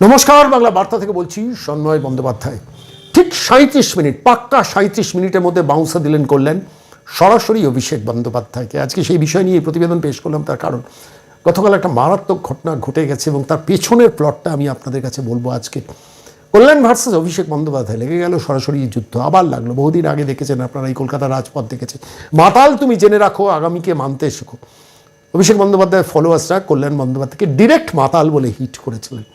নমস্কার, বাংলা বার্তা থেকে বলছি সন্ময় বন্দ্যোপাধ্যায়। ঠিক সাঁত্রিশ মিনিট, পাক্কা সাঁত্রিশ মিনিটের মধ্যে বাউন্সা দিলেন, করলেন সরাসরি অভিষেক বন্দ্যোপাধ্যায়কে। আজকে সেই বিষয় নিয়ে প্রতিবেদন পেশ করলাম, তার কারণ গতকাল একটা মারাত্মক ঘটনা ঘটে গেছে এবং তার পেছনের প্লটটা আমি আপনাদের কাছে বলব আজকে। কল্যাণ ভার্সেস অভিষেক বন্দ্যোপাধ্যায়, লেগে গেল সরাসরি যুদ্ধ, আবার লাগল। বহুদিন আগে দেখেছেন আপনারা, এই কলকাতা রাজপথ দেখেছে মাতাল তুমি জেনে রাখো, আগামীকে মানতে শেখো। অভিষেক বন্দ্যোপাধ্যায়ের ফলোয়ার্সরা কল্যাণ বন্দ্যোপাধ্যায়কে ডিরেক্ট মাতাল বলে হিট করেছিলেন।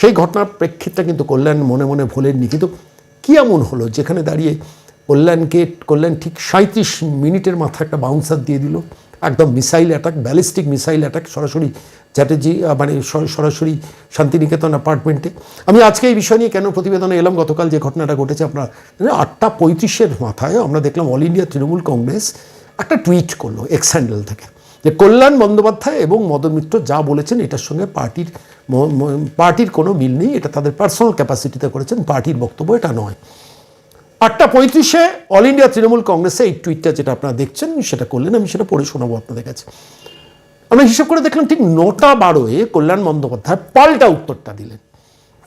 সেই ঘটনার প্রেক্ষিতটা কিন্তু কল্যাণ মনে মনে ভোলেননি। কিন্তু কী এমন হলো? যেখানে দাঁড়িয়ে কল্যাণকে, কল্যাণ ঠিক সাঁত্রিশ মিনিটের মাথায় একটা বাউন্সার দিয়ে দিল। একদম missile attack ballistic missile attack সরাসরি চ্যাটার্জি মানে সরাসরি শান্তিনিকেতন অ্যাপার্টমেন্টে আমি আজকে এই বিষয় নিয়ে কেন প্রতিবেদনে এলাম? গতকাল যে ঘটনাটা ঘটেছে আপনার আটটা পঁয়ত্রিশের মাথায় আমরা দেখলাম অল ইন্ডিয়া তৃণমূল কংগ্রেস একটা টুইট করল এক্স হ্যান্ডেল থেকে। যে কল্যাণ বন্দ্যোপাধ্যায় এবং মদন মিত্র যা বলেছেন, এটার সঙ্গে পার্টির পার্টির কোনো মিল নেই, এটা তাদের পার্সোনাল ক্যাপাসিটিতে করেছেন, পার্টির বক্তব্য এটা নয়। আটটা পঁয়ত্রিশে অল ইন্ডিয়া তৃণমূল কংগ্রেসে এই টুইটটা যেটা আপনারা দেখছেন, সেটা করলেন, আমি সেটা পড়ে শোনাবো আপনাদের কাছে। আমরা হিসেব করে দেখলাম ঠিক নটা বারোয়ে কল্যাণ বন্দ্যোপাধ্যায় পাল্টা উত্তরটা দিলেন।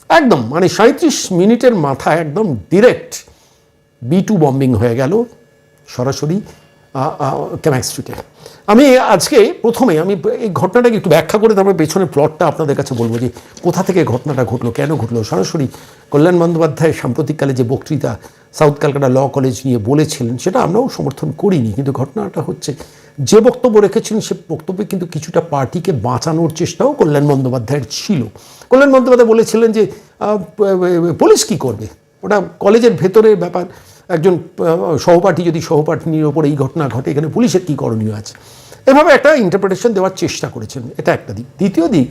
একদম মানে সাঁত্রিশ মিনিটের মাথায় একদম ডিরেক্ট বি টু বম্বিং হয়ে গেল, সরাসরি ক্যামাক স্ট্রিটে আমি আজকে প্রথমে আমি এই ঘটনাটাকে একটু ব্যাখ্যা করে তারপরে পেছনের প্লটটা আপনাদের কাছে বলব যে কোথা থেকে ঘটনাটা ঘটলো, কেন ঘটলো? সরাসরি কল্যাণ বন্দ্যোপাধ্যায় সাম্প্রতিককালে যে বক্তৃতা সাউথ ক্যালকাটা ল কলেজ নিয়ে বলেছিলেন, সেটা আমরাও সমর্থন করিনি। কিন্তু ঘটনাটা হচ্ছে, যে বক্তব্য রেখেছিলেন, সে বক্তব্যে কিন্তু কিছুটা পার্টিকে বাঁচানোর চেষ্টাও কল্যাণ বন্দ্যোপাধ্যায়ের ছিল। কল্যাণ বন্দ্যোপাধ্যায় বলেছিলেন যে পুলিশ কি করবে? ওটা কলেজের ভেতরের ব্যাপার। একজন সহপাঠী যদি সহপাঠিনীর ওপর এই ঘটনা ঘটে, এখানে পুলিশের কী করণীয় আছে? এভাবে একটা ইন্টারপ্রিটেশন দেওয়ার চেষ্টা করেছেন। এটা একটা দিক। দ্বিতীয় দিক,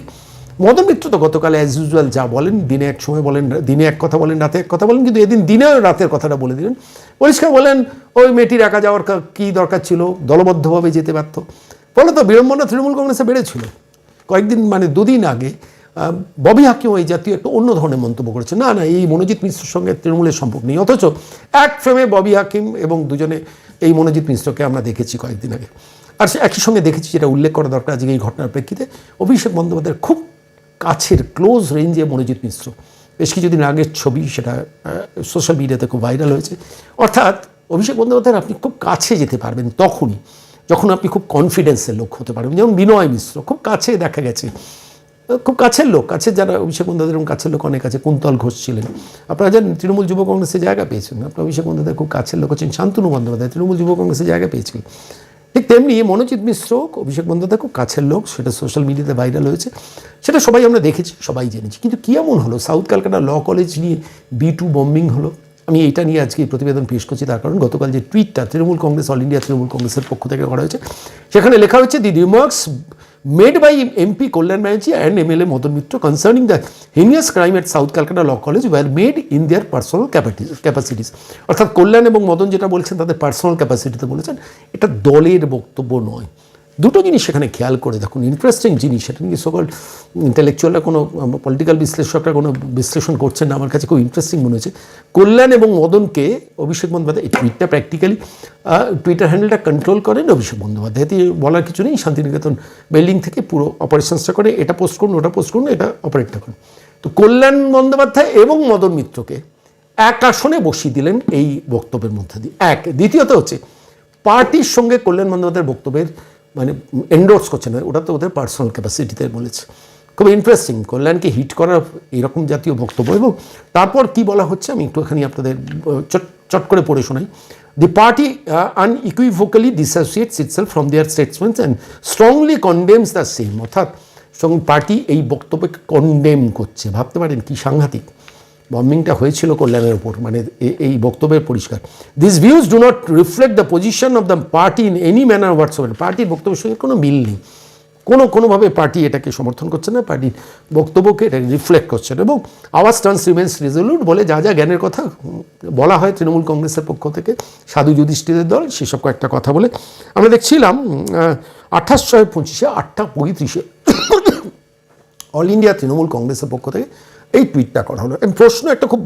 মদন মিত্র তো গতকাল অ্যাজ ইউজুয়াল যা বলেন, দিনে এক সময় বলেন, দিনে এক কথা বলেন, রাতে এক কথা বলেন, কিন্তু এদিন দিনে রাতের কথাটা বলে দিলেন। পরিষ্কার বলেন, ওই মেয়েটির একা যাওয়ার কী দরকার ছিল? দলবদ্ধভাবে যেতে পারত। ফলে তো বিড়ম্বনা তৃণমূল কংগ্রেসে বেড়েছিল। কয়েকদিন মানে দুদিন আগে ববি হাকিম এই জাতীয় একটা অন্য ধরনের মন্তব্য করেছে না না, এই মনোজিৎ মিশ্রের সঙ্গে তৃণমূলের সম্পর্ক নেই। অথচ এক ফ্রেমে ববি হাকিম এবং দুজনে এই মনোজিৎ মিশ্রকে আমরা দেখেছি কয়েকদিন আগে। আর সে একই সঙ্গে দেখেছি যেটা উল্লেখ করা দরকার আজকে এই ঘটনার প্রেক্ষিতে, অভিষেক বন্দ্যোপাধ্যায়ের খুব কাছের ক্লোজ রেঞ্জে মনোজিৎ মিশ্র। বেশ কিছুদিন আগের ছবি সেটা সোশ্যাল মিডিয়াতে খুব ভাইরাল হয়েছে। অর্থাৎ অভিষেক বন্দ্যোপাধ্যায়ের আপনি খুব কাছে যেতে পারবেন তখনই, যখন আপনি খুব কনফিডেন্সের লোক হতে পারবেন। যেমন বিনয় মিশ্র খুব কাছে দেখা গেছে। খুব কাছের লোক, কাছের যারা অভিষেক বন্দ্যোপাধ্যায়ের এরকম কাছের লোক অনেক আছে, কুন্তল ঘোষ ছিলেন। আপনারা জানেন তৃণমূল যুব কংগ্রেসে জায়গা পেয়েছেন আপনার অভিষেক বন্দ্যোপাধ্যায় খুব কাছের লোক হচ্ছেন শান্তনু বন্দ্যোপাধ্যায় তৃণমূল যুব কংগ্রেসে জায়গা পেয়েছিলেন। ঠিক তেমনি মনোজিৎ মিশ্র, অভিষেক বন্দ্যোপাধ্যায় খুব কাছের লোক, সেটা সোশ্যাল মিডিয়াতে ভাইরাল হয়েছে। সেটা সবাই আমরা দেখেছি, সবাই জেনেছি। কিন্তু কী এমন হলো? সাউথ ক্যালকাটা ল কলেজ নিয়ে বি টু বম্বিং হলো। আমি এটা নিয়ে আজকে প্রতিবেদন পেশ করছি, তার কারণ গতকাল যে টুইটটা তৃণমূল কংগ্রেস অল ইন্ডিয়া তৃণমূল কংগ্রেসের পক্ষ থেকে করা হয়েছে, সেখানে লেখা হয়েছে the remarks made by MP Kalyan Banerjee and MLA Madan Mitra concerning the heinous crime at south Calcutta law college were made in their personal capacities অর্থাৎ কল্যাণ এবং মদন যেটা বলছেন, তাদের পার্সোনাল ক্যাপাসিটিতে বলেছেন, এটা দলের বক্তব্য নয়। দুটো জিনিস সেখানে খেয়াল করে দেখুন ইন্টারেস্টিং জিনিস, সেটা নিয়ে সকল ইন্টেলেকচুয়ালরা কোনো পলিটিক্যাল বিশ্লেষকরা কোনো বিশ্লেষণ করছেন না, আমার কাছে খুব ইন্টারেস্টিং মনে হয়েছে কল্যাণ এবং মদনকে অভিষেক বন্দ্যোপাধ্যায়, এই টুইটটা প্র্যাকটিক্যালি টুইটার হ্যান্ডেলটা কন্ট্রোল করেন অভিষেক বন্দ্যোপাধ্যায়। এতে বলার কিছু নেই, শান্তিনিকেতন বিল্ডিং থেকে পুরো অপারেশনসটা করে, এটা পোস্ট করুন, ওটা পোস্ট করুন, এটা অপারেটটা করুন। তো কল্যাণ বন্দ্যোপাধ্যায় এবং মদন মিত্রকে এক আসনে বসিয়ে দিলেন এই বক্তব্যের মধ্যে দিয়ে। এক। দ্বিতীয়ত হচ্ছে, পার্টির সঙ্গে কল্যাণ বন্দ্যোপাধ্যায়ের বক্তব্যের মানে এন্ডোর্স করছে না, ওটা তো ওদের পার্সোনাল ক্যাপাসিটিতে বলেছে। খুব ইন্টারেস্টিং কল্যাণকে হিট করার এরকম জাতীয় বক্তব্য। এবং তারপর কি বলা হচ্ছে, আমি একটুখানি আপনাদের চট করে পড়ে শোনাই। The party unequivocally dissociates itself from their statements and strongly condemns the same অর্থাৎ পার্টি এই বক্তব্যকে কন্ডেম করছে। ভাবতে পারেন কি সাংঘাতিক। বম্বিংটা হয়েছিল কল্যাণের ওপর মানে এই বক্তব্যের পরিষ্কার। This views do not reflect the position of the party in any manner whatsoever পার্টির বক্তব্যের সঙ্গে কোনো মিল নেই। কোনো, কোনোভাবে পার্টি এটাকে সমর্থন করছে না, পার্টির বক্তব্যকে এটা রিফ্লেক্ট করছে না। এবং আওয়াজ টার্নস রিমেন্স রিজলিউট বলে যা যা জ্ঞানের কথা বলা হয় তৃণমূল কংগ্রেসের পক্ষ থেকে, সাধু যুধিষ্ঠিরের দল, সেসব কয়েকটা কথা বলে। আমরা দেখছিলাম আঠাশ ছয় পঁচিশে আটটা পঁয়ত্রিশে অল ইন্ডিয়া তৃণমূল কংগ্রেসের পক্ষ থেকে এই টুইটটা করা হলো। এবং প্রশ্ন, একটা খুব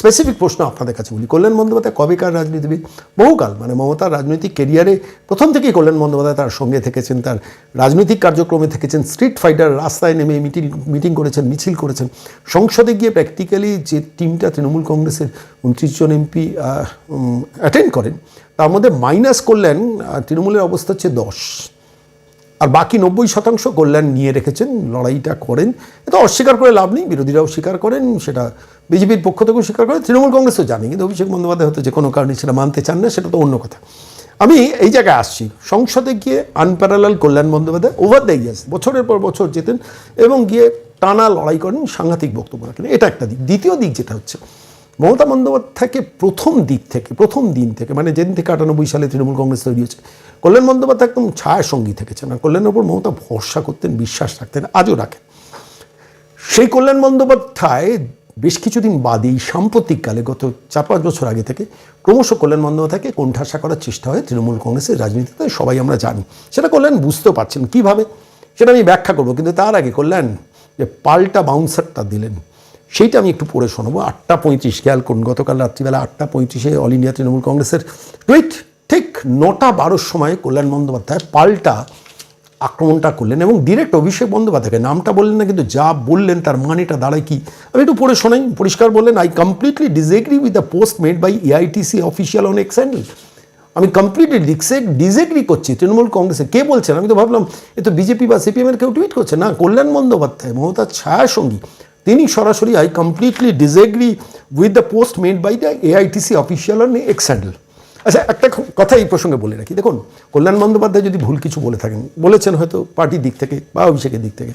স্পেসিফিক প্রশ্ন আপনাদের কাছে বলি কল্যাণ বন্দ্যোপাধ্যায় কবেকার রাজনীতিবিদ? বহুকাল মানে মমতার রাজনৈতিক কেরিয়ারে প্রথম থেকেই কল্যাণ বন্দ্যোপাধ্যায়, তার সঙ্গে থেকেছেন, তার রাজনৈতিক কার্যক্রমে থেকেছেন স্ট্রিট ফাইটার রাস্তায় নেমে মিটিং মিটিং করেছেন, মিছিল করেছেন। সংসদে গিয়ে প্র্যাকটিক্যালি যে টিমটা তৃণমূল কংগ্রেসের উনত্রিশ জন এমপি অ্যাটেন্ড করেন, তার মধ্যে মাইনাস করলেন তৃণমূলের অবস্থা হচ্ছে দশ। আর বাকি নব্বই শতাংশ কল্যাণ নিয়ে রেখেছেন, লড়াইটা করেন। এটা অস্বীকার করে লাভ নেই, বিরোধীরাও স্বীকার করেন, সেটা বিজেপির পক্ষ থেকেও স্বীকার করে তৃণমূল কংগ্রেসও জানে কিন্তু অভিষেক বন্দ্যোপাধ্যায় হয়তো যে কোনো কারণে সেটা মানতে চান না, সেটা তো অন্য কথা। আমি এই জায়গায় আসছি, সংসদে গিয়ে unparalleled Kalyan Bandyopadhyay over the years বছরের পর বছর যেতেন এবং গিয়ে টানা লড়াই করেন, সাংঘাতিক বক্তব্য রাখেন, এটা একটা দিক। দ্বিতীয় দিক যেটা হচ্ছে মমতা বন্দ্যোপাধ্যায়কে প্রথম দিক থেকে, প্রথম দিন থেকে মানে যেদিন থেকে আটানব্বই সালে তৃণমূল কংগ্রেস তৈরি হয়েছে, কল্যাণ বন্দ্যোপাধ্যায় একদম ছায়া সঙ্গী থেকেছেন আর কল্যাণের ওপর মমতা ভরসা করতেন, বিশ্বাস রাখতেন, আজও রাখেন। সেই কল্যাণ বন্দ্যোপাধ্যায় বেশ কিছুদিন বাদেই সাম্প্রতিককালে, গত চার পাঁচ বছর আগে থেকে ক্রমশ কল্যাণ বন্দ্যোপাধ্যায়কে কোণঠাসা করার চেষ্টা হয় তৃণমূল কংগ্রেসের রাজনীতিতে, সবাই আমরা জানি। সেটা কল্যাণ বুঝতেও পারছেন কীভাবে, সেটা আমি ব্যাখ্যা করব, কিন্তু তার আগে কল্যাণ যে পাল্টা বাউন্সারটা দিলেন সেইটা আমি একটু পড়ে শোনাবো। আটটা পঁয়ত্রিশ, খেয়াল করুন, গতকাল রাত্রিবেলা আটটা পঁয়ত্রিশে অল ইন্ডিয়া তৃণমূল কংগ্রেসের টুইট ঠিক নটা বারোর সময় কল্যাণ বন্দ্যোপাধ্যায় পাল্টা আক্রমণটা করলেন এবং ডিরেক্ট অভিষেক বন্দ্যোপাধ্যায়কে, নামটা বললেন না কিন্তু যা বললেন তার মানেটা দাঁড়ায় কি? আমি একটু পড়ে শোনাই, পরিষ্কার বললেন I completely disagree with the post made by AITC official on X handle আমি কমপ্লিটলি ডিসে ডিসএগ্রি করছি, তৃণমূল কংগ্রেসে। কে বলছেন? আমি তো ভাবলাম, এ তো বিজেপি বা সিপিএমের কেউ টুইট করছে। না, কল্যাণ বন্দ্যোপাধ্যায়, মমতার ছায়া সঙ্গী তিনি সরাসরি I completely disagree with the post made by the AITC official on X handle আচ্ছা একটা কথা এই প্রসঙ্গে বলে রাখি। দেখুন, কল্যাণ বন্দ্যোপাধ্যায় যদি ভুল কিছু বলে থাকেন, বলেছেন হয়তো পার্টির দিক থেকে বা অভিষেকের দিক থেকে।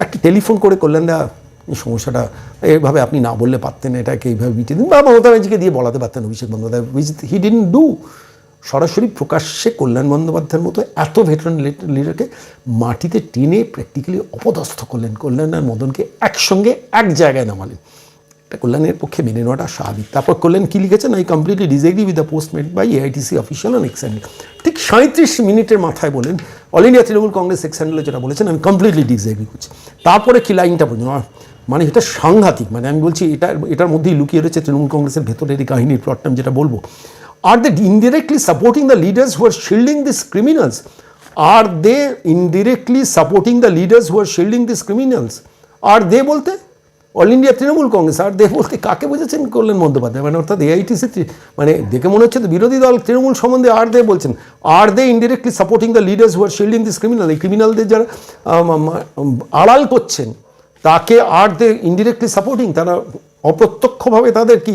একটা টেলিফোন করে কল্যাণদা এই সমস্যাটা এইভাবে আপনি না বললে পারতেন, এটাকে এইভাবে মিটিয়ে দিন, বা মমতা ব্যানার্জিকে দিয়ে বলাতে পারতেন Abhishek Bandyopadhyay which he didn't do সরাসরি প্রকাশ্যে কল্যাণ বন্দ্যোপাধ্যায়ের মতো এত ভেটারান লিডারকে মাটিতে টেনে প্র্যাকটিক্যালি অপদস্থ করলেন। কল্যাণ আর মদনকে একসঙ্গে এক জায়গায় নামালেন। এটা কল্যাণের পক্ষে মেনে নেওয়াটা স্বাভাবিক। তারপর কল্যাণ কি লিখেছেন? I completely disagree with the post made by AITC official on X handle ঠিক সাঁত্রিশ মিনিটের মাথায় বলেন all India Trinamool Congress X হ্যান্ডেলে যেটা বলেছেন, আমি কমপ্লিটলি ডিসএগ্রি করছি। তারপরে কি লাইনটা বলছেন? মানে এটা সাংঘাতিক। মানে আমি বলছি, এটা, এটার মধ্যেই লুকিয়ে রয়েছে তৃণমূল কংগ্রেসের ভেতরের এই কাহিনীর প্লটটা আমি যেটা বলব। Are they indirectly supporting the leaders who are shielding this criminals are they indirectly supporting the leaders who are shielding this criminals are they বলতে? All India Trinamool Congress are they বলতে? কাকে বুঝেছেন? করলেন বন্দ্যোপাধ্যায়। মানে অর্থাৎ এআইটিসি মানে দেখে মনে হচ্ছে তো বিরোধী দল তৃণমূল সম্বন্ধে আর দে বলছেন। Are they indirectly supporting the leaders who are shielding this criminal এই ক্রিমিনালদের যারা আড়াল করছেন, তাকে আর দে ইনডিরেক্টলি সাপোর্টিং তারা অপ্রত্যক্ষভাবে তাদের কি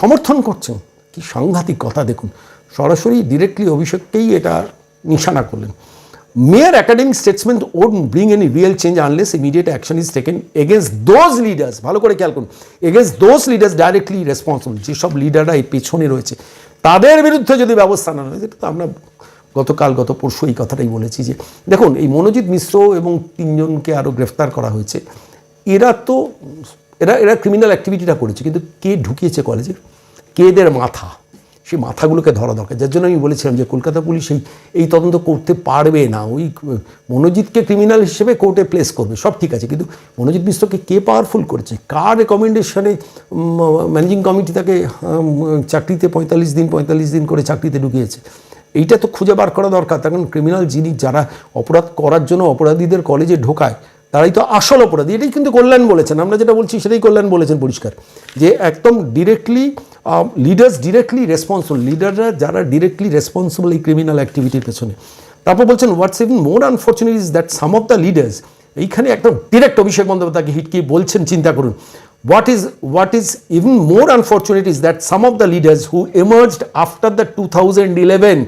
সমর্থন করছেন? কি সাংঘাতিক কথা দেখুন। সরাসরি ডিরেক্টলি অভিষেককেই এটা নিশানা করলেন। Mere academic statements won't bring any real change unless immediate action is taken against those leaders ভালো করে খেয়াল করুন। against those leaders directly responsible, যেসব লিডাররা এই পেছনে রয়েছে। তাদের বিরুদ্ধে যদি ব্যবস্থা না যেটা তো আমরা গতকাল, গত পরশু এই কথাটাই বলেছি যে, দেখুন, এই মনোজিৎ মিশ্র এবং তিনজনকে আরও গ্রেফতার করা হয়েছে। এরা তো, এরা এরা ক্রিমিনাল অ্যাক্টিভিটিটা করেছে, কিন্তু কে ঢুকিয়েছে কলেজে এদের মাথা? সেই মাথাগুলোকে ধরা দরকার। যার জন্য আমি বলেছিলাম যে, কলকাতা পুলিশ এই এই তদন্ত করতে পারবে না। ওই, মনোজিৎকে ক্রিমিনাল হিসেবে কোর্টে প্লেস করবে। সব ঠিক আছে। কিন্তু মনোজিৎ মিশ্রকে কে পাওয়ারফুল করেছে? কার রেকমেন্ডেশনে ম্যানেজিং কমিটি তাকে চাকরিতে পঁয়তাল্লিশ দিন পঁয়তাল্লিশ দিন করে চাকরিতে ঢুকিয়েছে? এইটা তো খুঁজে বার করা দরকার। তখন ক্রিমিনাল যিনি, যারা অপরাধ করার জন্য অপরাধীদের কলেজে ঢোকায়, তারাই তো আসল অপরাধী। এটাই কিন্তু কল্যাণ বলেছেন। আমরা যেটা বলছি সেটাই কল্যাণ বলেছেন পরিষ্কার। যে একদম ডিরেক্টলি লিডার্স ডিরেক্টলি রেসপন্সিবল লিডাররা যারা ডিরেক্টলি রেসপন্সিবল এই ক্রিমিনাল অ্যাক্টিভিটির পেছনে। তারপর বলছেন what's even more unfortunate is that some of the leaders এইখানে একদম ডিরেক্ট অভিষেক বন্দ্যোপাধ্যায়কে হিটকি বলছেন, চিন্তা করুন। What is what is even more unfortunate is that some of the leaders who emerged after the two thousand eleven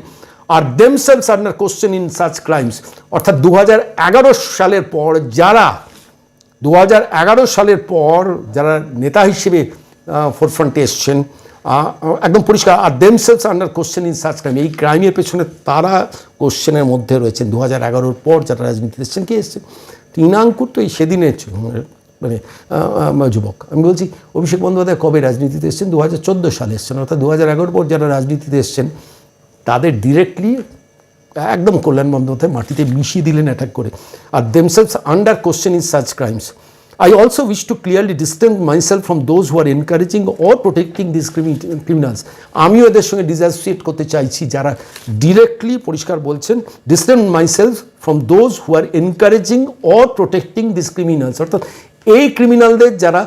are themselves under question in such crimes অর্থাৎ দু হাজার এগারো সালের পর যারা দু হাজার এগারো সালের পর যারা নেতা হিসেবে ফোরফ্রন্টে এসছেন। একদম পরিষ্কার। Are themselves under question in search crime এই ক্রাইমের পেছনে তারা কোশ্চেনের মধ্যে রয়েছেন। দু হাজার এগারোর পর যারা রাজনীতিতে এসছেন, কে এসছেন? তৃণাঙ্কুর তো এই সেদিনের মানে যুবক। আমি বলছি, অভিষেক বন্দ্যোপাধ্যায় কবে রাজনীতিতে এসছেন? দু হাজার চোদ্দ সালে এসছেন। অর্থাৎ দু হাজার এগারোর পর যারা রাজনীতিতে এসছেন, তাদের ডিরেক্টলি একদম কল্যাণ বন্দ্যোপাধ্যায় মাটিতে মিশিয়ে দিলেন অ্যাটাক করে। Are themselves under question in search crimes I also wish to clearly distance myself from those who are encouraging or protecting this criminals আমিও এদের সঙ্গে ডিসঅ্যাসোসিয়েট করতে চাইছি, যারা ডিরেক্টলি পরিষ্কার বলছেন distance myself from those who are encouraging or protecting this criminals অর্থাৎ এই ক্রিমিনালদের যারা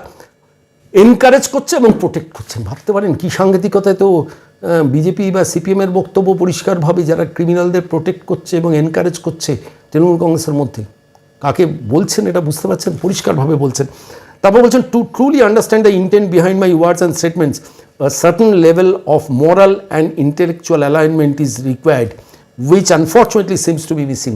এনকারেজ করছে এবং প্রোটেক্ট করছেন ভাবতে পারেন, কী সাংঘাতিকতায় তো বিজেপি বা সিপিএমের বক্তব্য পরিষ্কারভাবে যারা ক্রিমিনালদের প্রোটেক্ট করছে এবং এনকারেজ করছে, তৃণমূল কংগ্রেসের মধ্যে। কাকে বলছেন এটা বুঝতে পারছেন, পরিষ্কারভাবে বলছেন। তারপর বলছেন to truly understand the intent behind my words and statements certain level of moral and intellectual alignment is required which unfortunately seems to be missing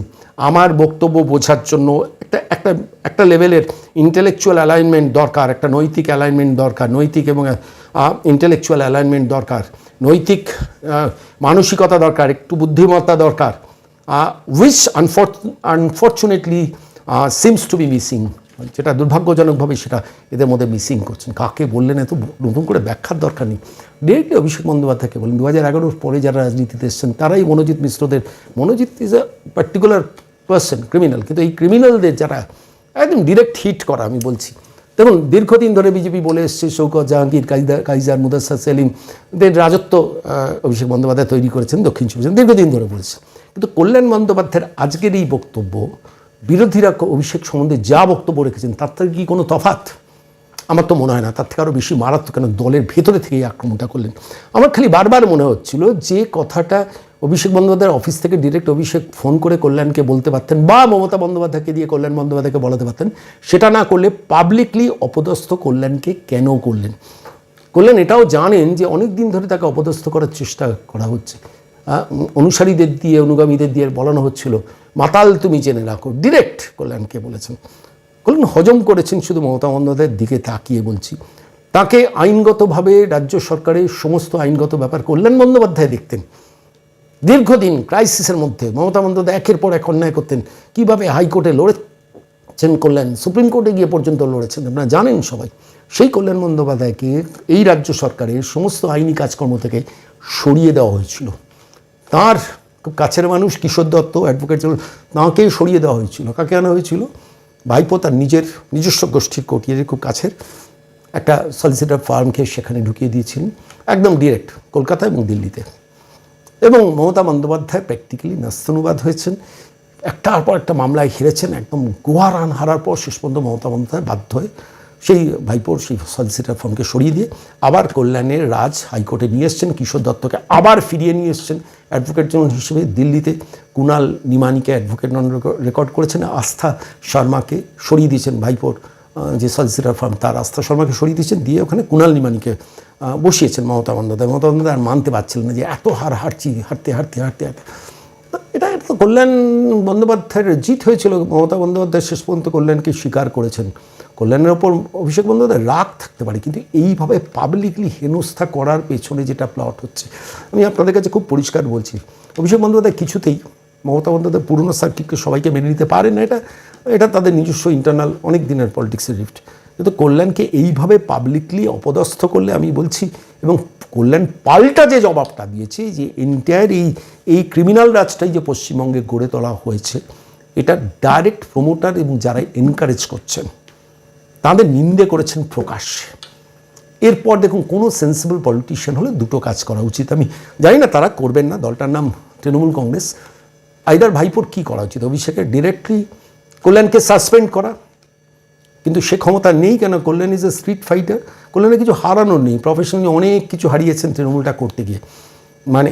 আমার বক্তব্য বোঝার জন্য একটা একটা একটা লেভেলের ইন্টেলেকচুয়াল অ্যালাইনমেন্ট দরকার, একটা নৈতিক অ্যালাইনমেন্ট দরকার, নৈতিক এবং ইন্টেলেকচুয়াল অ্যালাইনমেন্ট দরকার, নৈতিক মানসিকতা দরকার, একটু বুদ্ধিমত্তা দরকার which unfortunately seems to be missing যেটা দুর্ভাগ্যজনকভাবে সেটা এদের মধ্যে মিসিং করছেন। কাকে বললেন এত নতুন করে ব্যাখ্যার দরকার নেই। ডিরেক্টলি অভিষেক বন্দ্যোপাধ্যায়কে বলেন। দু হাজার এগারোর পরে যারা রাজনীতিতে এসছেন, তারাই Manojit মিশ্রদের, Manojit is a particular person criminal কিন্তু এই ক্রিমিনালদের যারা একদম ডিরেক্ট হিট করা, আমি বলছি। দেখুন, দীর্ঘদিন ধরে বিজেপি বলে এসছে, শৌকত জাহাঙ্গীর কাইদা কাইজার মুদাসা সেলিম, এদের রাজত্ব অভিষেক বন্দ্যোপাধ্যায় তৈরি করেছেন দক্ষিণ চব্বিশ দীর্ঘদিন ধরে বলেছে। কিন্তু কল্যাণ বন্দ্যোপাধ্যায়ের আজকের এই বক্তব্য বিরোধীরা অভিষেক সম্বন্ধে যা বক্তব্য রেখেছেন, তার থেকে কি কোনো তফাৎ? আমার তো মনে হয় না, তার থেকে আরও বেশি মারাত্মক কেন দলের ভেতরে থেকে এই আক্রমণটা করলেন। আমার খালি বারবার মনে হচ্ছিল যে কথাটা অভিষেক বন্দ্যোপাধ্যায়ের অফিস থেকে ডিরেক্ট অভিষেক ফোন করে কল্যাণকে বলতে পারতেন বা মমতা বন্দ্যোপাধ্যায়কে দিয়ে কল্যাণ বন্দ্যোপাধ্যায়কে বলাতে পারতেন, সেটা না করলে পাবলিকলি অপদস্থ কল্যাণকে কেন করলেন? কল্যাণ এটাও জানেন যে অনেক দিন ধরে তাকে অপদস্থ করার চেষ্টা করা হচ্ছে। অনুসারীদের দিয়ে, অনুগামীদের দিয়ে বলানো হচ্ছিল। মাতাল তুমি জেনে রাখো ডিরেক্ট কল্যাণকে বলেছেন। কল্যাণ হজম করেছেন শুধু মমতা বন্দ্যোপাধ্যায়ের দিকে তাকিয়ে বলছি। তাকে আইনগতভাবে রাজ্য সরকারের সমস্ত আইনগত ব্যাপার কল্যাণ বন্দ্যোপাধ্যায় দেখতেন। দীর্ঘদিন ক্রাইসিসের মধ্যে মমতা বন্দ্যোপাধ্যায় একের পর এক অন্যায় করতেন। কীভাবে হাইকোর্টে লড়েছেন কল্যাণ? সুপ্রিম কোর্টে গিয়ে পর্যন্ত লড়েছেন, আপনারা জানেন সবাই। সেই কল্যাণ বন্দ্যোপাধ্যায়কে এই রাজ্য সরকারের সমস্ত আইনি কাজকর্ম থেকে সরিয়ে দেওয়া হয়েছিল। তার খুব কাছের মানুষ, কিশোর দত্ত অ্যাডভোকেট জেনারেল তাঁকে সরিয়ে দেওয়া হয়েছিল। কাকে আনা হয়েছিল? ভাইপো তার নিজের নিজস্ব গোষ্ঠীর কোটিয়ারের খুব কাছের। একটা সলিসিটার ফার্মকে সেখানে ঢুকিয়ে দিয়েছিলেন একদম ডিরেক্ট কলকাতা এবং দিল্লিতে। এবং মমতা বন্দ্যোপাধ্যায় প্র্যাকটিক্যালি নাস্তানুবাদ হয়েছেন। একটার পর একটা মামলায় হেরেছেন। একদম গোয়া রান হারার পর শেষ পর্যন্ত মমতা বন্দ্যোপাধ্যায় বাধ্য হয়ে সেই ভাইপোর, সেই সলিসিটার ফর্মকে সরিয়ে দিয়ে আবার কল্যাণের রাজ হাইকোর্টে নিয়ে এসছেন, কিশোর দত্তকে আবার ফিরিয়ে নিয়ে এসছেন। অ্যাডভোকেট জেনারেল হিসেবে দিল্লিতে কুণাল নিমানিকে অ্যাডভোকেট নন রেকর্ড করেছেন। আস্থা শর্মাকে সরিয়ে দিয়েছেন ভাইপোর যে সলিসিটার ফার্ম তার আস্থা শর্মাকে সরিয়ে দিয়েছেন, দিয়ে ওখানে কুণাল নিমানিকে বসিয়েছেন মমতা বন্দ্যোপাধ্যায়। মমতা বন্দ্যোপাধ্যায় আর মানতে পারছিলেন না যে এত হার হারছি হারতে হারতে হারতে হারতে এটা তো কল্যাণ বন্দ্যোপাধ্যায়ের জিত হয়েছিল। মমতা বন্দ্যোপাধ্যায় শেষ পর্যন্ত কল্যাণকে স্বীকার করেছেন। কল্যাণের ওপর অভিষেক বন্দ্যোপাধ্যায় রাগ থাকতে পারে, কিন্তু এইভাবে পাবলিকলি হেনস্থা করার পেছনে যেটা প্লট হচ্ছে, আমি আপনাদের কাছে খুব পরিষ্কার বলছি। অভিষেক বন্দ্যোপাধ্যায় কিছুতেই, মমতা বন্দ্যোপাধ্যায় পুরনো সার্কিটকে সবাইকে মেনে নিতে পারে না, এটা এটা তাদের নিজস্ব ইন্টারনাল অনেক দিনের পলিটিক্সের রিফ্ট কিন্তু কল্যাণকে এইভাবে পাবলিকলি অপদস্থ করলে আমি বলছি, এবং কল্যাণ পাল্টা যে জবাবটা দিয়েছে যে এন্টায়ার এই এই ক্রিমিনাল রাজটাই যে পশ্চিমবঙ্গে গড়ে তোলা হয়েছে, এটা ডাইরেক্ট প্রমোটার এবং যারা এনকারেজ করছেন তাদের নিন্দে করেছেন প্রকাশ্যে এরপর দেখুন, কোনো সেন্সিবল পলিটিশিয়ান হলে দুটো কাজ করা উচিত। আমি জানি না তারা করবেন না, দলটার নাম তৃণমূল কংগ্রেস। আইদার ভাইপোর কী করা উচিত? অভিষেকের ডিরেক্টলি কল্যাণকে সাসপেন্ড করা। কিন্তু সে ক্ষমতা নেই কেন? Kalyan is a street fighter কল্যাণে কিছু হারানোর নেই। প্রফেশনালি অনেক কিছু হারিয়েছেন তৃণমূলটা করতে গিয়ে। মানে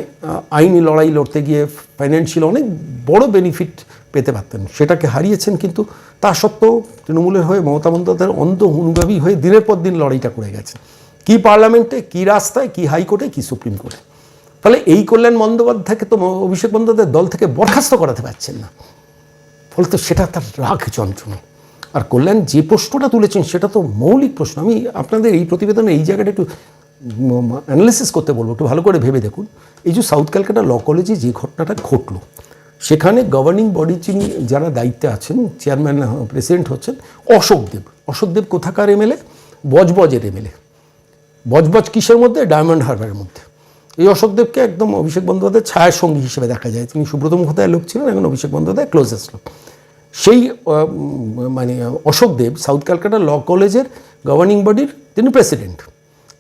আইনি লড়াই লড়তে গিয়ে ফাইন্যান্সিয়াল অনেক বড় বেনিফিট পেতে পারতেন। সেটাকে হারিয়েছেন কিন্তু তা সত্ত্বেও তৃণমূলের হয়ে মমতা বন্দ্যোপাধ্যায়ের অন্ধ হুনগাবি হয়ে দিনের পর দিন লড়াইটা করে গেছেন। কি পার্লামেন্টে, কি রাস্তায়, কি হাইকোর্টে, কি সুপ্রিম কোর্টে? ফলে এই কল্যাণ বন্দ্যোপাধ্যায়কে তো অভিষেক বন্দ্যোপাধ্যায় দল থেকে বরখাস্ত করাতে পারছেন না। ফলে তো সেটা তার রাগ যন্ত্রণা। আর কল্যাণ যে প্রশ্নটা তুলেছেন সেটা তো মৌলিক প্রশ্ন। আমি আপনাদের এই প্রতিবেদনে এই জায়গাটা একটু অ্যানালিসিস করতে বলব, একটু ভালো করে ভেবে দেখুন। এই যে সাউথ ক্যালকাটা ল কলেজে যে ঘটনাটা ঘটলো, সেখানে গভর্নিং বডি যিনি যারা দায়িত্বে আছেন চেয়ারম্যান প্রেসিডেন্ট হচ্ছেন অশোকদেব অশোকদেব কোথাকার এমএলএ বজবজের এমএলএ বজবজ কিসের মধ্যে? ডায়মন্ড হারবারের মধ্যে। এই অশোকদেবকে একদম অভিষেক বন্দ্যোপাধ্যায়ের ছায়ার সঙ্গী হিসেবে দেখা যায়। তিনি সুব্রত মুখোপাধ্যায়ের লোক ছিলেন, এখন অভিষেক বন্দ্যোপাধ্যায় ক্লোজেস্ট লোক। সেই মানে অশোকদেব সাউথ ক্যালকাটা ল কলেজের গভর্নিং বডির তিনি প্রেসিডেন্ট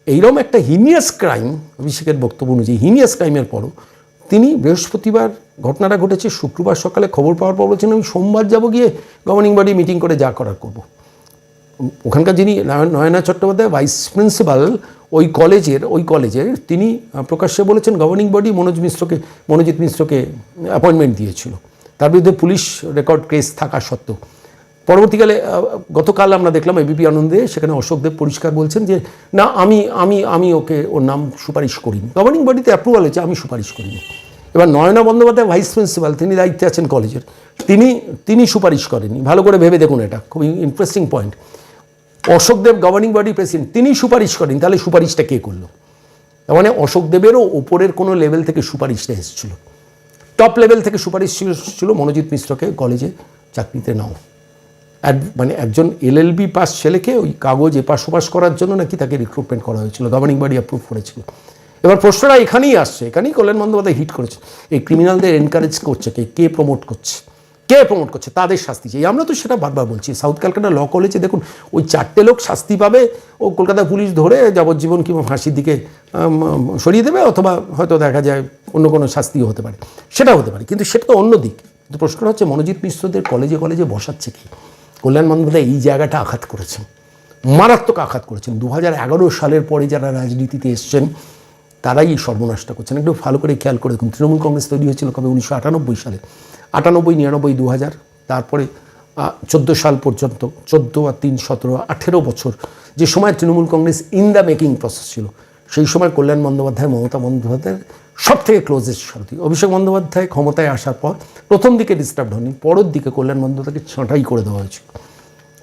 এইরকম একটা হিনিয়াস ক্রাইম, অভিষেকের বক্তব্য অনুযায়ী হিনিয়াস ক্রাইমের পরও তিনি বৃহস্পতিবার ঘটনাটা ঘটেছে, শুক্রবার সকালে খবর পাওয়ার পর বলছেন, আমি সোমবার যাব গিয়ে গভর্নিং বডি মিটিং করে যা করার করব। ওখানকার যিনি নয়ন- চট্টোপাধ্যায় ভাইস প্রিন্সিপাল ওই কলেজের ওই কলেজের তিনি প্রকাশ্যে বলেছেন গভর্নিং বডি মনোজ মিশ্রকে মনোজিৎ মিশ্রকে অ্যাপয়েন্টমেন্ট দিয়েছিল। তার বিরুদ্ধে পুলিশ রেকর্ড কেস থাকা সত্ত্বেও পরবর্তীকালে গতকাল আমরা দেখলাম এবিপি আনন্দে সেখানে অশোকদেব পরিষ্কার বলছেন যে, না, আমি আমি আমি ওকে, ওর নাম সুপারিশ করিনি। গভর্নিং বডিতে অ্যাপ্রুভাল হয়েছে, আমি সুপারিশ করিনি। এবার নয়না বন্দ্যোপাধ্যায় ভাইস প্রিন্সিপাল তিনি দায়িত্বে আছেন কলেজের। তিনি তিনি সুপারিশ করেননি। ভালো করে ভেবে দেখুন এটা, খুব interesting point Ashok Deb governing body president তিনি সুপারিশ করেন তাহলে সুপারিশটা কে করল? তার মানে অশোকদেবেরও ওপরের কোনো লেভেল থেকে সুপারিশটা এসেছিল। টপ লেভেল থেকে সুপারিশ ছিল মনোজিৎ মিশ্রকে কলেজে চাকরিতে নাও। মানে একজন এলএলবি পাস ছেলেকে ওই কাগজ এপাশ ওপাশ করার জন্য নাকি তাকে রিক্রুটমেন্ট করা হয়েছিল গভর্নিং বডি অ্যাপ্রুভ করেছিল। এবার প্রশ্নটা এখানেই আসছে, এখানেই কল্যাণ বন্দ্যোপাধ্যায় হিট করেছে। এই ক্রিমিনালদের এনকারেজ করছে কে কে প্রমোট করছে? কে প্রমোট করছে? তাদের শাস্তি চাই। আমরা তো সেটা বারবার বলছি সাউথ ক্যালকাটা ল কলেজে দেখুন, ওই চারটে লোক শাস্তি পাবে, ও কলকাতা পুলিশ ধরে যাবজ্জীবন কিংবা ফাঁসির দিকে সরিয়ে দেবে, অথবা হয়তো দেখা যায় অন্য কোনো শাস্তিও হতে পারে। সেটা হতে পারে, কিন্তু সেটা তো অন্য দিক। কিন্তু প্রশ্নটা হচ্ছে, মনোজিৎ মিশ্রদের কলেজে কলেজে বসাচ্ছে কি? কল্যাণ বন্দ্যোপাধ্যায় এই জায়গাটা আঘাত করেছেন, মারাত্মক আঘাত করেছেন। দু হাজার এগারো সালের পরে যারা রাজনীতিতে এসছেন, তারাই এই সর্বনাশটা করছেন। একটু ভালো করে খেয়াল করে দেখুন, তৃণমূল কংগ্রেস তৈরি হয়েছিল কবে? উনিশশো আটানব্বই সালে। আটানব্বই, নিরানব্বই দু হাজার তারপরে চোদ্দ সাল পর্যন্ত, চোদ্দ আর তিন, সতেরো, আঠেরো বছর, যে সময় Trinamool Congress in the making process ছিল, সেই সময় কল্যাণ বন্দ্যোপাধ্যায়, মমতা বন্দ্যোপাধ্যায়ের সব থেকে ক্লোজেস্ট সারথি অভিষেক বন্দ্যোপাধ্যায় ক্ষমতায় আসার পর প্রথম দিকে ডিস্টার্ব হয়নি পরের দিকে কল্যাণ বন্দ্যোপাধ্যায়কে ছাঁটাই করে দেওয়া হয়েছিল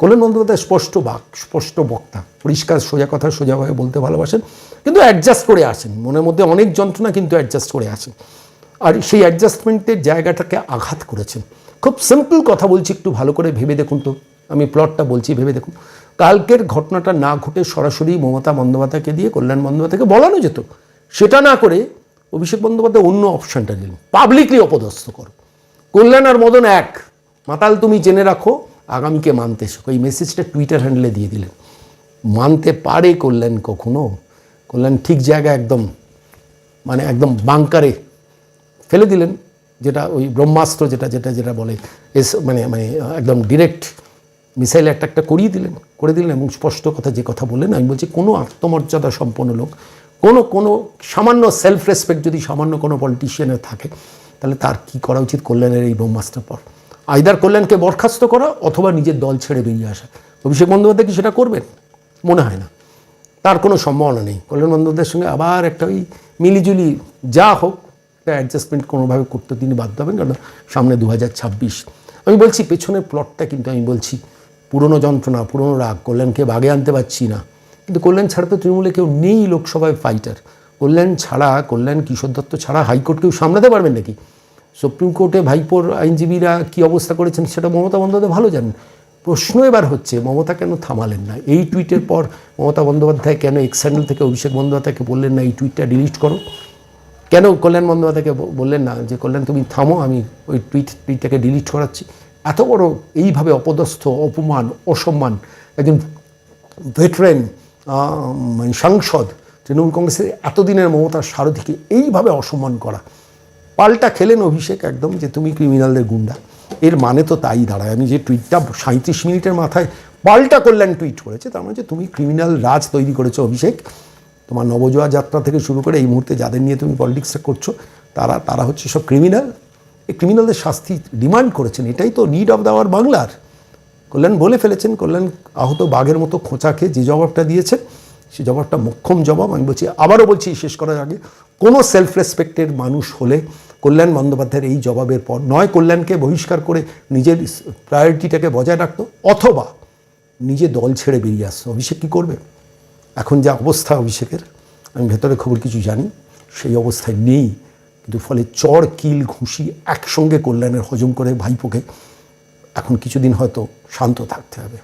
কল্যাণ বন্দ্যোপাধ্যায় স্পষ্ট বাক, স্পষ্ট বক্তা, পরিষ্কার, সোজা কথা সোজাভাবে বলতে ভালোবাসেন, কিন্তু অ্যাডজাস্ট করে আসেন। মনের মধ্যে অনেক যন্ত্রণা, কিন্তু অ্যাডজাস্ট করে আসেন। আর সেই অ্যাডজাস্টমেন্টের জায়গাটাকে আঘাত করেছেন। খুব সিম্পল কথা বলছি, একটু ভালো করে ভেবে দেখুন তো। আমি প্লটটা বলছি, ভেবে দেখুন। কালকের ঘটনাটা না ঘটে সরাসরি মমতা বন্দ্যোপাধ্যায়কে দিয়ে কল্যাণ বন্দ্যোপাধ্যায়কে বলানো যেত। সেটা না করে অভিষেক বন্দ্যোপাধ্যায় অন্য অপশনটা দিলেন। পাবলিকলি অপদস্থ করো। কল্যাণ আর মদন এক। মাতাল তুমি জেনে রাখো, আগামীকে মানতে শেখো। এই মেসেজটা টুইটার হ্যান্ডেলে দিয়ে দিলেন। মানতে পারে কল্যাণ কখনো? কল্যাণ ঠিক জায়গায় একদম মানে একদম বাংকারে ফেলে দিলেন, যেটা ওই ব্রহ্মাস্ত্র যেটা যেটা যেটা বলে, এস মানে মানে একদম ডিরেক্ট মিসাইল একটা করিয়ে দিলেন, করে দিলেন এবং স্পষ্ট কথা যে কথা বললেন, আমি বলছি কোনো আত্মমর্যাদা সম্পন্ন লোক কোনো কোনো সামান্য সেলফ রেসপেক্ট যদি সামান্য কোনো পলিটিশিয়ানের থাকে, তাহলে তার কি করা উচিত কল্যাণের এই ব্রহ্মাস্ত্রের পর? আইদার কল্যাণকে বরখাস্ত করা অথবা নিজের দল ছেড়ে বেরিয়ে আসা। অভিষেক বন্দ্যোপাধ্যায় কি সেটা করবেন? মনে হয় না। তার কোনো সম্ভাবনা নেই। কল্যাণ বন্দ্যোপাধ্যায়ের সঙ্গে আবার একটা ওই মিলিজুলি যা হোক, একটা অ্যাডজাস্টমেন্ট কোনোভাবে করতে তিনি বাধ্য হবেন। কারণ সামনে দু হাজার ছাব্বিশ। আমি বলছি, পেছনের প্লটটা কিন্তু আমি বলছি, পুরনো যন্ত্রণা, পুরনো রাগ, কল্যাণকে বাগে আনতে পারছি না। কিন্তু কল্যাণ ছাড়া তো তৃণমূলে কেউ নেই লোকসভায় ফাইটার কল্যাণ ছাড়া, কল্যাণ কিশোর দত্ত ছাড়া হাইকোর্ট কেউ সামলাতে পারবেন নাকি? সুপ্রিম কোর্টে ভাইপোর আইনজীবীরা কি অবস্থা করেছেন সেটা মমতা বন্দ্যোপাধ্যায় ভালো জানেন। প্রশ্ন এবার হচ্ছে, মমতা কেন থামালেন না? এই টুইটের পর মমতা বন্দ্যোপাধ্যায় কেন এক্স থেকে অভিষেক বন্দ্যোপাধ্যায়কে বললেন না? এই টুইটটা ডিলিট করো। কেন কল্যাণ বন্দ্যোপাধ্যায়কে বললেন না? যে কল্যাণ, তুমি থামো, আমি ওই টুইট টুইটটাকে ডিলিট করাচ্ছি। এত বড় এইভাবে অপদস্থ, অপমান, অসম্মান একজন ভেটারেন মানে সাংসদ তৃণমূল কংগ্রেসের এতদিনের মমতার সারথীকে এইভাবে অসম্মান করা। পাল্টা খেলেন অভিষেক একদম যে তুমি ক্রিমিনালদের গুন্ডা। এর মানে তো তাই দাঁড়ায়। আমি যে টুইটটা সাঁত্রিশ মিনিটের মাথায় পাল্টা কল্যাণ টুইট করেছে, তার মানে যে তুমি ক্রিমিনাল রাজ তৈরি করেছ অভিষেক। তোমার নবজোয়া যাত্রা থেকে শুরু করে এই মুহূর্তে যাদের নিয়ে তুমি পলিটিক্সটা করছ, তারা তারা হচ্ছে সব ক্রিমিনাল। এই ক্রিমিনালদের শাস্তি ডিমান্ড করেছেন। এটাই তো নিড অফ দাওয়ার বাংলার। কল্যাণ বলে ফেলেছেন, কল্যাণ আহত বাঘের মতো খোঁচাকে যে জবাবটা দিয়েছে সে জবাবটা মোক্ষম জবাব। আমি বলছি, আবারও বলছি, শেষ করার আগে, কোনো সেলফ রেসপেক্টের মানুষ হলে কল্যাণ বন্দ্যোপাধ্যায়ের এই জবাবের পর নয়, কল্যাণকে বহিষ্কার করে নিজের প্রায়োরিটিটাকে বজায় রাখতো, অথবা নিজে দল ছেড়ে বেরিয়ে আসতো। অভিষেক কী করবে? এখন যা অবস্থা অভিষেকের, আমি ভেতরে খবর কিছু জানি, সেই অবস্থায় নেই, কিন্তু ফলে চর, কিল, ঘুষি একসঙ্গে কল্যাণের হজম করে ভাইপোকে এখন কিছুদিন হয়তো শান্ত থাকতে হবে।